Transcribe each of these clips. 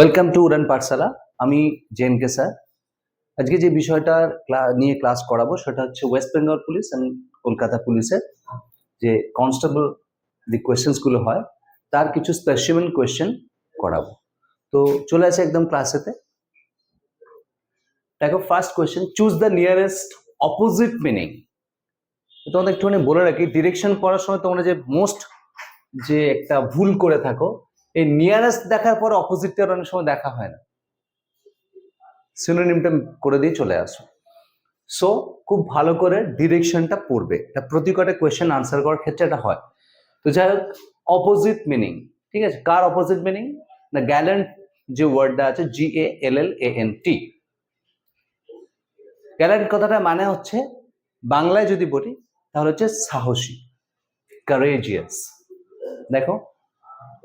Welcome to উড়ান পাঠশালা আমি জেএমকে sir আজকে যে বিষয়টা নিয়ে ক্লাস করাবো সেটা হচ্ছে West Bengal police and Kolkata পুলিশের যে কনস্টেবল যে কোয়েশ্চেন্সগুলো হয়, তার কিছু স্পেসিমেন কোয়েশ্চেন করাবো। তো চলে আসে একদম ক্লাসেতে দেখো first question choose the nearest opposite meaning তোমাদের একটুখানি বলে রাখি ডিরেকশন পড়ার সময় তোমরা যে মোস্ট যে একটা ভুল করে থাকো এই নিয়ারেস্ট দেখার পর অপোজিটটা অনেক সময় দেখা হয় না। সিনোনিমটা করে দিয়ে চলে আসো সো খুব ভালো করে ডিরেকশনটা পড়বে। এটা প্রতি কটা কোয়েশ্চেন আনসার করার ক্ষেত্রে এটা হয়। তো যাই হোক অপোজিট মিনিং ঠিক আছে? কার অপোজিট মিনিং না গ্যালেন্ট যে ওয়ার্ডটা আছে জি এ এল এল এ এন টি গ্যালেন্ট কথাটা মানে হচ্ছে, বাংলায় যদি বলি, তাহলে হচ্ছে সাহসী কারেজিয়াস দেখো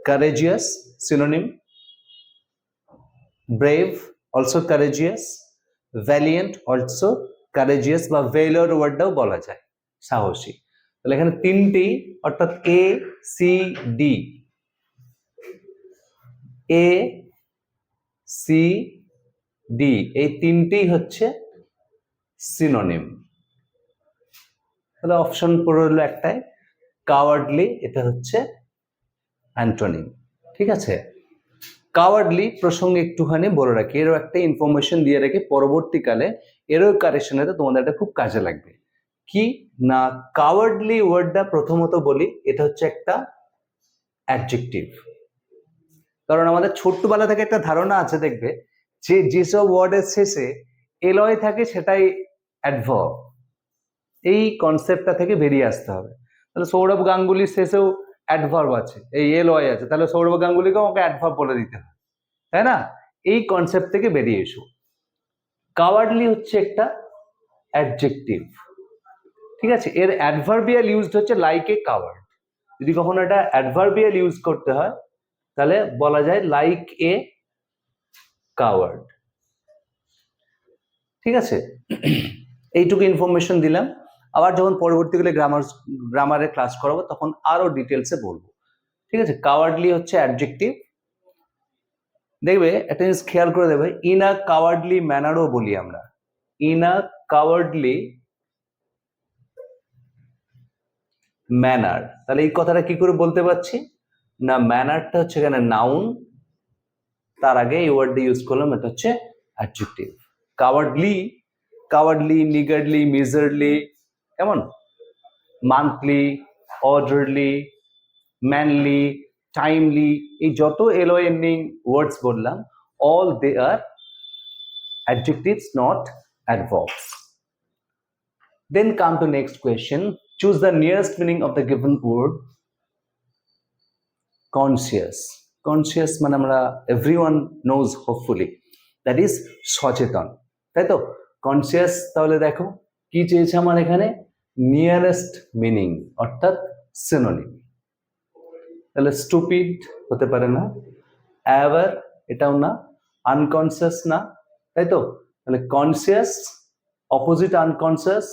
courageous, synonym. Brave, also courageous. Valiant, also courageous বা ভেলোর ওয়ার্ডটাও বলা যায়, সাহসী। তাহলে এখানে তিনটি, অর্থাৎ A C D A C D এই তিনটি হচ্ছে সিনোনিম তাহলে অপশন পড়ে হলো একটাই কাওয়ার্ডলি এটা হচ্ছে অ্যান্টনিম ঠিক আছে? কাওয়ার্ডলি প্রসঙ্গে একটুখানি বলে রাখি, এরও একটা ইনফরমেশন দিয়ে রাখি, পরবর্তীকালে এরও কারেকশনেতে তোমাদের এটা খুব কাজে লাগবে। কি? না কাওয়ার্ডলি ওয়ার্ডটা প্রথমত বলি, এটা হচ্ছে একটা অ্যাডজেক্টিভ কারণ আমাদের ছোট্টবেলা থেকে একটা ধারণা আছে, দেখবে, যে যেসব ওয়ার্ডের শেষে এলয় থাকে, সেটাই অ্যাডভার্ব এই কনসেপ্টটা থেকে বেরিয়ে আসতে হবে। তাহলে সৌরভ গাঙ্গুলির শেষেও অ্যাডভার্ব আছে, এই এল ওয়াই আছে, তাহলে সৌরভ গাঙ্গুলিকে আমাকে অ্যাডভার্ব বলে দিতে হয়, তাই না? এই কনসেপ্ট থেকে বেরিয়ে এসো। কাওয়ার্ডলি হচ্ছে একটা অ্যাডজেক্টিভ ঠিক আছে? এর অ্যাডভার্বিয়াল ইউজড হচ্ছে লাইক এ কাওয়ার্ড যদি কখনো এটা অ্যাডভার্বিয়াল ইউজ করতে হয়, তাহলে বলা যায় লাইক এ কাওয়ার্ড ঠিক আছে? এইটুকু ইনফরমেশন দিলাম। আবার যখন পরবর্তীকালে গ্রামার গ্রামারে ক্লাস করাবো, তখন আরও ডিটেলসে বলব। ঠিক আছে? কাওয়ার্ডলি হচ্ছে অ্যাডজেক্টিভ দেখবে, একটা জিনিস খেয়াল করে দেবে ইন আ কাওয়ার্ডলি ম্যানারও বলি আমরা। ইন আ কাওয়ার্ডলি ম্যানার তাহলে এই কথাটা কি করে বলতে পারছি? না ম্যানারটা হচ্ছে এখানে নাউন তার আগে এই ওয়ার্ডটা ইউজ করলাম, এটা হচ্ছে adjective cowardly cowardly niggardly miserly কেমন মান্থলি অর্ডারলি ম্যানলি টাইমলি এই যত এলো এন্ডিং ওয়ার্ডস বললাম all they are adjectives not adverbs then come to next question choose the nearest meaning of the given word conscious conscious মানে আমরা everyone knows hopefully that is সচেতন তাই তো conscious তাহলে দেখো কি চেয়েছে আমার এখানে নিয়ারেস্ট মিনিং অর্থাৎ সিনোনিম তাহলে স্টুপিড হতে পারে না অ্যাওয়ার এটাও না আনকনসিয়াস না, তাই তো? তাহলে কনসিয়াস অপোজিট আনকনসিয়াস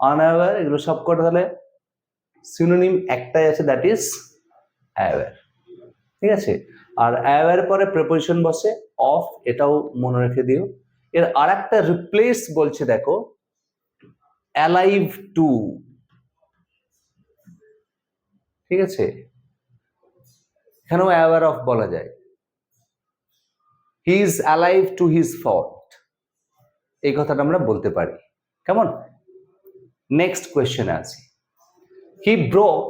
আনঅ্যাওয়ার এগুলো সব কটা তাহলে সিনোনিম একটাই আছে দ্যাট ইজ অ্যাওয়ার ঠিক আছে? আর অ্যাওয়ার পরে প্রেপোজিশন বসে অফ এটাও মনে রেখে দিও। এর আর একটা রিপ্লেস বলছে, দেখো অ্যালাইভ টু ঠিক আছে? এখানেও অ্যাওয়ার অফ বলা যায়। He is alive to his fault এই কথাটা আমরা বলতে পারি। কেমন? নেক্সট কোয়েশ্চেন আছে। He broke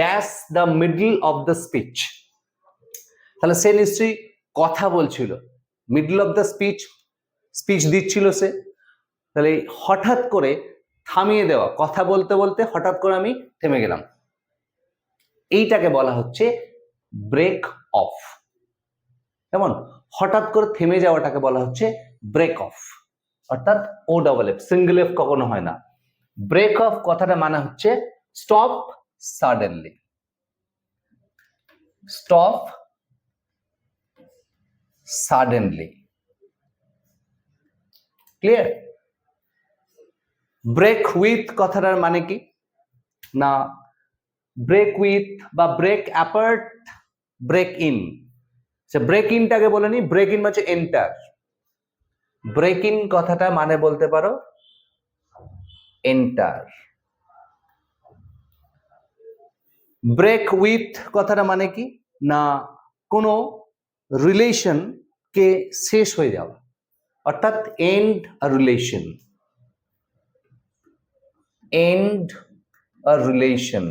dash the middle of the speech তাহলে সে নিশ্চয়ই কথা বলছিল। Middle of the speech speech দিচ্ছিল সে। তাহলে হঠাৎ করে থামিয়ে দেওয়া, কথা বলতে বলতে হঠাৎ করে আমি থেমে গেলাম। এইটাকে বলা হচ্ছে ব্রেক অফ কেমন? হঠাৎ করে থেমে যাওয়াটাকে বলা হচ্ছে ব্রেক অফ অর্থাৎ O double F single F কখনো হয় না। ব্রেক অফ কথাটা মানে হচ্ছে stop suddenly stop suddenly clear break with কথাটার মানে কি? না ব্রেক উইথ বা ব্রেক অ্যাপার্ট ব্রেক ইন সে ব্রেক ইনটাকে বলে নি ব্রেক ইন হচ্ছে এন্টার ব্রেক ইন কথাটা মানে বলতে পারো এন্টার ব্রেক উইথ কথাটা মানে কি? না, কোনো রিলেশন কে শেষ হয়ে যাওয়া। অর্থাৎ end relation end a relation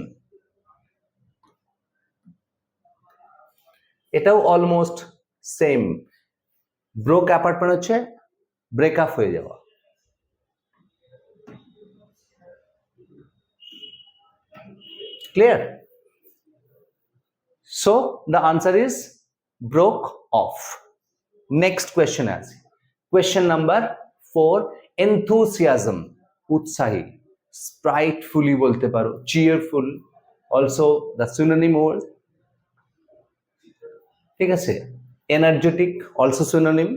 এটাও অলমোস্ট সেম ব্রোক অ্যাপার্টমেন্ট হচ্ছে ব্রেকআপ হয়ে যাওয়া clear so the answer is broke off next question as question number 4 enthusiasm উৎসাহী স্প্রাইটফুলি বলতে পারো cheerful also the synonym word, ঠিক আছে? Energetic also synonym.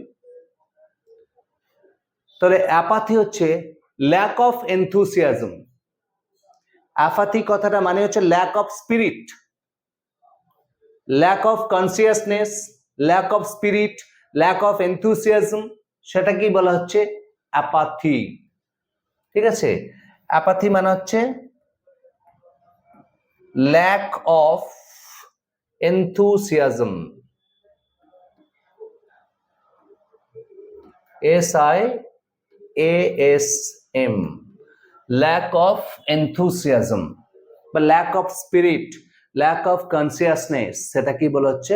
তাহলে অ্যাপাথি হচ্ছে ল্যাক অফ এনথুসিয়াজম অ্যাপাথি কথাটা মানে হচ্ছে lack of spirit lack of consciousness lack of spirit lack of enthusiasm সেটাকেই বলা হচ্ছে অ্যাপাথি ঠিক আছে? অ্যাপাথি মানে হচ্ছে lack of enthusiasm S I S M lack of enthusiasm বা lack of spirit lack of consciousness সেটা কি বলা হচ্ছে?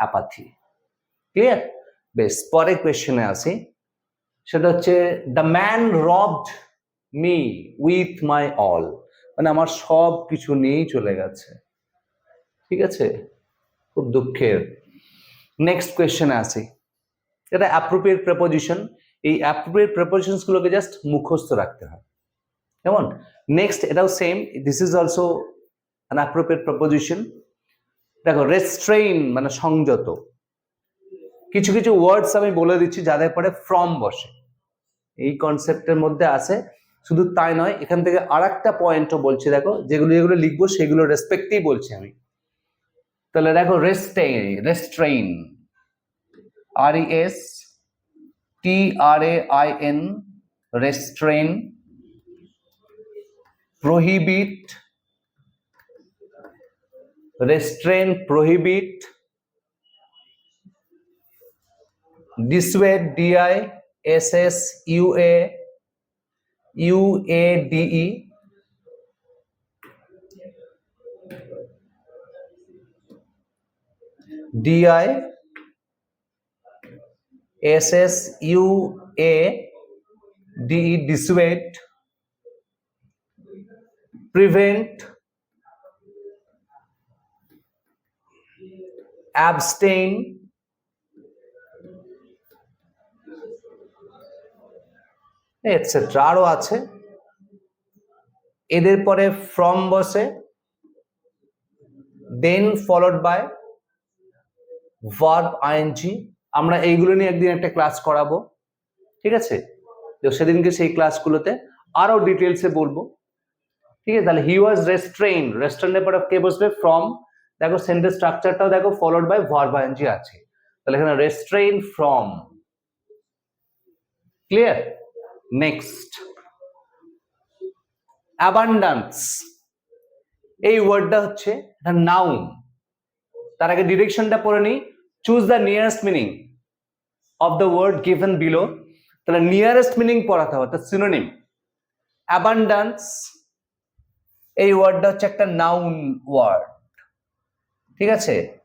অ্যাপাথি ক্লিয়ার বেশ পরে কোয়েশ্চেনে আসি। সেটা হচ্ছে the man robbed me with my all মানে আমার সব কিছু নিয়েই চলে গেছে। ঠিক আছে? খুব দুঃখের। নেক্সট কোয়েশ্চেনে আসি। এটা অ্যাপ্রোপ্রিয়েট প্রেপোজিশন এই অ্যাপ্রোপ্রিয়েট প্রেপোজিশনস গুলোকে জাস্ট মুখস্থ রাখতে হয়। কেমন? নেক্সট এটাও same this is also an appropriate proposition দেখো রেস্ট্রেইন মানে সংযত। কিছু কিছু ওয়ার্ডস আমি বলে দিচ্ছি যাদের পরে ফ্রম বসে। এই কনসেপ্টের মধ্যে আছে শুধু তাই নয়, এখান থেকে আর একটা পয়েন্টও বলছি, দেখো, যেগুলো যেগুলো লিখব সেগুলো রেসপেক্টেই বলছি আমি। তাহলে দেখো restrain restrain R E S T R A I N restrain prohibit, restrain এস dissuade di U A D E. D I S S U A D E dissuade prevent abstain etcetera আরও আছে। এদের পরে from বসে then followed by verb I N G আমরা এইগুলো নিয়ে একদিন একটা ক্লাস করাবো। ঠিক আছে? তো সেদিনকে সেই ক্লাসগুলোতে আরও ডিটেলসে বলব। ঠিক আছে? তাহলে হি ওয়াজ রেস্ট্রেইন রেস্ট্রেনের পরে কে বসবে? ফ্রম দেখো সেন্টেন্স স্ট্রাকচারটাও দেখো ফলোড বাই ভার্ব আইএনজি আছে। তাহলে এখানে restrain from clear next abundance এই ওয়ার্ডটা হচ্ছে একটা নাউন তার আগে ডিরেকশনটা পড়ে নিই। Choose the nearest meaning of the word given below তাহলে নিয়ারেস্ট মিনিং পড়াতে হবে অর্থাৎ সিনোনিম অ্যাবান্ডান্স এই ওয়ার্ডটা হচ্ছে একটা নাউন ওয়ার্ড ঠিক আছে?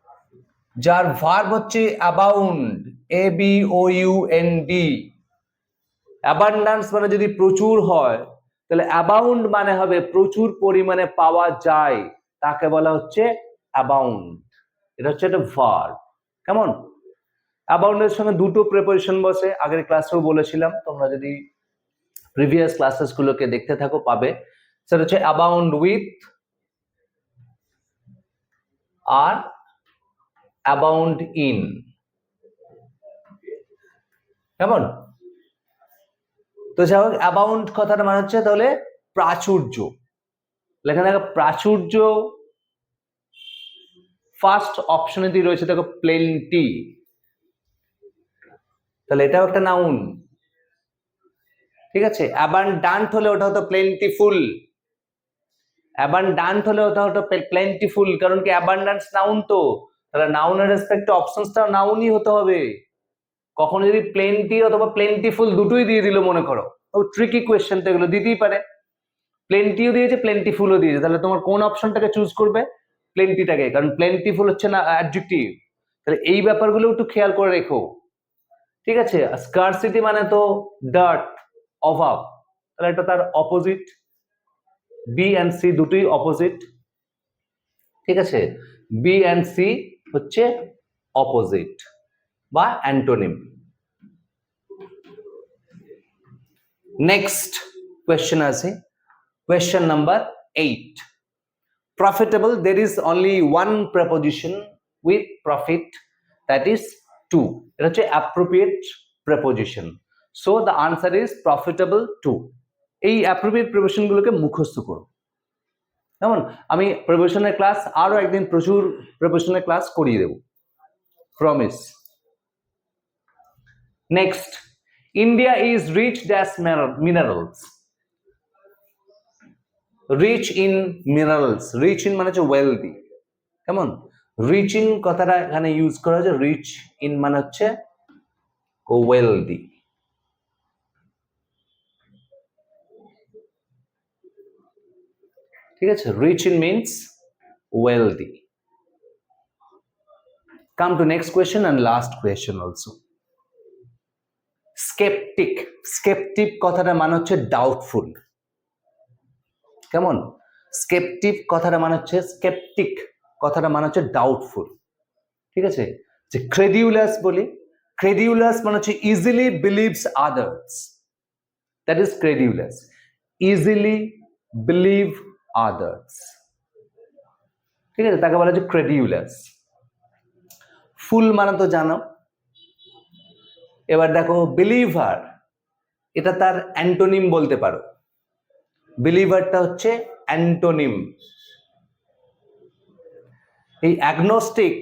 যার ভার্ব হচ্ছে abound A B O U N D abundance মানে যদি প্রচুর হয়, তাহলে অ্যাবাউন্ড মানে হবে প্রচুর পরিমাণে পাওয়া যায়। তাকে বলা হচ্ছে অ্যাবাউন্ড এটা হচ্ছে একটা ভার্ব কেমন? অ্যাবাউন্ডের সঙ্গে দুটো প্রিপারেশন বসে। আগের ক্লাসেও বলেছিলাম, তোমরা যদি প্রিভিয়াস ক্লাসেস গুলোকে দেখতে থাকো, পাবে। সেটা হচ্ছে অ্যাবাউন্ড উইথ আর অ্যাবাউন্ড ইন কেমন? তো যাই হোক অ্যাবাউন্ড কথাটা মানে হচ্ছে তাহলে প্রাচুর্য। লেখা দেখো, প্রাচুর্য ফার্স্ট অপশনে দিয়ে রয়েছে, দেখো প্লেন্টি তাহলে এটাও একটা নাউন ঠিক আছে? অ্যাবান্ডান্ট হলে ওটা হতো প্লেন্টিফুল অ্যাবান্ডান্ট হলে ওটা হতো প্লেন্টিফুল কারণ কি অ্যাবান্ডান্স নাউন তো। তাহলে নাউনের রেসপেক্টে অপশনসটা নাউনই হতে হবে। কখনো যদি প্লেন্টি অথবা প্লেন্টিফুল দুটোই দিয়ে দিল মনে করো, ও ট্রিকি কোয়েশ্চেন তো এগুলো দিতেই পারে। প্লেন্টিও দিয়েছে প্লেন্টিফুলও দিয়েছে। তাহলে তোমার কোন অপশনটাকে চুজ করবে? প্লেন্টিটাকে কারণ প্লেন্টিফুল হচ্ছে না অ্যাডজেক্টিভ তাহলে এই ব্যাপারগুলো একটু খেয়াল করে রেখো। ঠিক আছে? স্কারসিটি মানে তো ডার্ট অভাব। তাহলে এটা তার অপোজিট বি অ্যান্ড সি দুটোই অপোজিট ঠিক আছে? বি অ্যান্ড সি হচ্ছে অপোজিট বা অ্যান্টোনিম। নেক্সট কোয়েশ্চেন আছে। Question number eight profitable there is only one preposition with profit that is to এটা হচ্ছে appropriate preposition so the answer is profitable to এই appropriate প্রিপোজিশনগুলোকে মুখস্থ করো। কেমন? আমি প্রিপোজিশনের ক্লাস আরও একদিন প্রচুর প্রিপোজিশনের ক্লাস করিয়ে দেব। Promise next India is rich dash minerals rich in minerals rich in মানে হচ্ছে ওয়েলদি কেমন? রিচ ইন কথাটা এখানে ইউজ করা হয়েছে রিচ ইন মানে হচ্ছে ওয়েলদি ঠিক আছে? Rich in means wealthy come to next question and last question also. Skeptic. Skeptic কথাটা মানে হচ্ছে ডাউটফুল কেমন? স্কেপটিক কথাটা মানে হচ্ছে স্কেপটিক কথাটা মানে হচ্ছে ডাউটফুল ঠিক আছে? যে ক্রেডিউলাস বলি ক্রেডিউলাস মানে হচ্ছে easily believes others that is credulous easily believe others ঠিক আছে? তাকে বলা হচ্ছে ক্রেডিউলাস ফুল মানে তো জানো এবার দেখো বিলিভার এটা তার অ্যান্টোনিম বলতে পারো। বিলিভারটা হচ্ছে অ্যান্টোনিম। এই অ্যাগনোস্টিক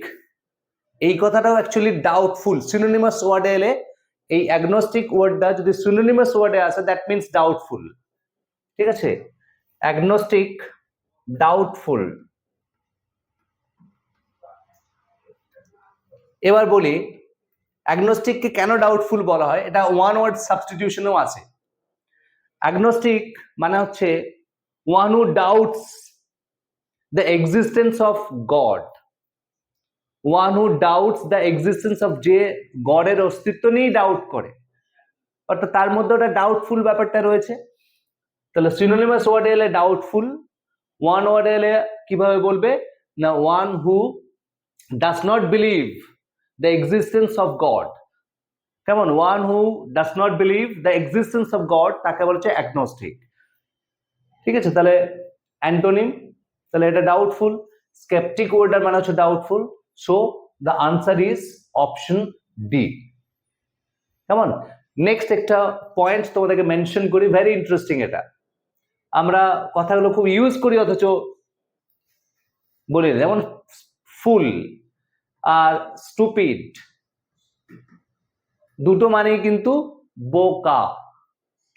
এই কথাটাও অ্যাকচুয়ালি ডাউটফুল সিনোনিমাস ওয়ার্ডে এলে এই অ্যাগনোস্টিক ওয়ার্ডটা যদি সিনোনিমাস ওয়ার্ডে আসে দ্যাট মিনস ডাউটফুল ঠিক আছে? অ্যাগনোস্টিক ডাউটফুল এবার বলি অ্যাগনোস্টিককে কেন ডাউটফুল বলা হয়? এটা ওয়ান ওয়ার্ড সাবস্টিটিউশনও আছে। অ্যাগনোস্টিক মানে হচ্ছে one who doubts the existence of God one who doubts the existence of যে গডের অস্তিত্ব নিয়েই ডাউট করে। অর্থাৎ তার মধ্যে ওটা ডাউটফুল ব্যাপারটা রয়েছে। তাহলে সিনোনিমাস ওয়ার্ডে এলে ডাউটফুল ওয়ান ওয়ার্ডে এলে কীভাবে বলবে? না one who does not believe the existence of God কেমন one who does not believe the existence of God তাকে বলছে অ্যাগনোস্টিক ঠিক আছে? তাহলে অ্যান্টোনিম তাহলে এটা ডাউটফুল স্কেপটিক ওয়ার্ডার মানে হচ্ছে doubtful so the answer is option D কেমন নেক্সট একটা পয়েন্ট তোমাদেরকে মেনশন করি ভেরি ইন্টারেস্টিং এটা। আমরা কথাগুলো খুব ইউজ করি, অথচ বলি। যেমন ফুল আর স্টুপিড দুটো মানেই কিন্তু বোকা।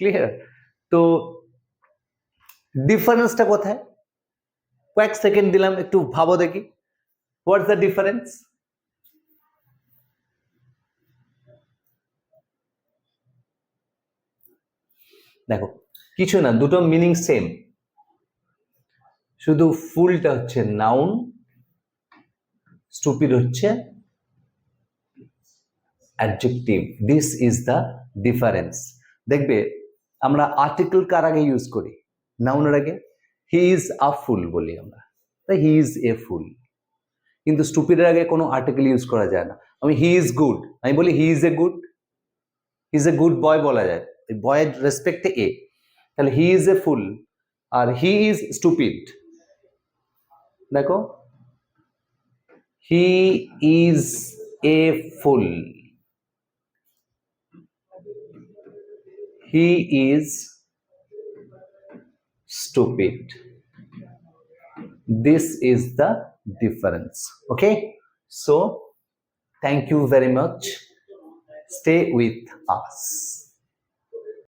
ক্লিয়ার তো ডিফারেন্সটা কোথায়? কয়েক সেকেন্ড দিলাম, একটু ভাবো দেখি। হোয়াটস দ্য ডিফারেন্স দেখো, কিছু না, দুটো মিনিং সেম শুধু ফুলটা হচ্ছে নাউন স্টুপিড হচ্ছে adjective this is the difference দেখবে, আমরা আর্টিকেল কার আগে ইউজ করি? নাউনের আগে? হি ইজ আ ফুল বলি আমরা। তাই হি ইজ এ ফুল কিন্তু স্টুপিডের আগে কোনো আর্টিকেল ইউজ করা যায় না। আমি হি ইজ গুড আমি বলি he is a good he is a good boy বলা যায়। বয়ের রেসপেক্টে এ তাহলে হি ইজ এ ফুল আর হি ইজ স্টুপিড দেখো he is a fool he is stupid this is the difference okay so thank you very much stay with us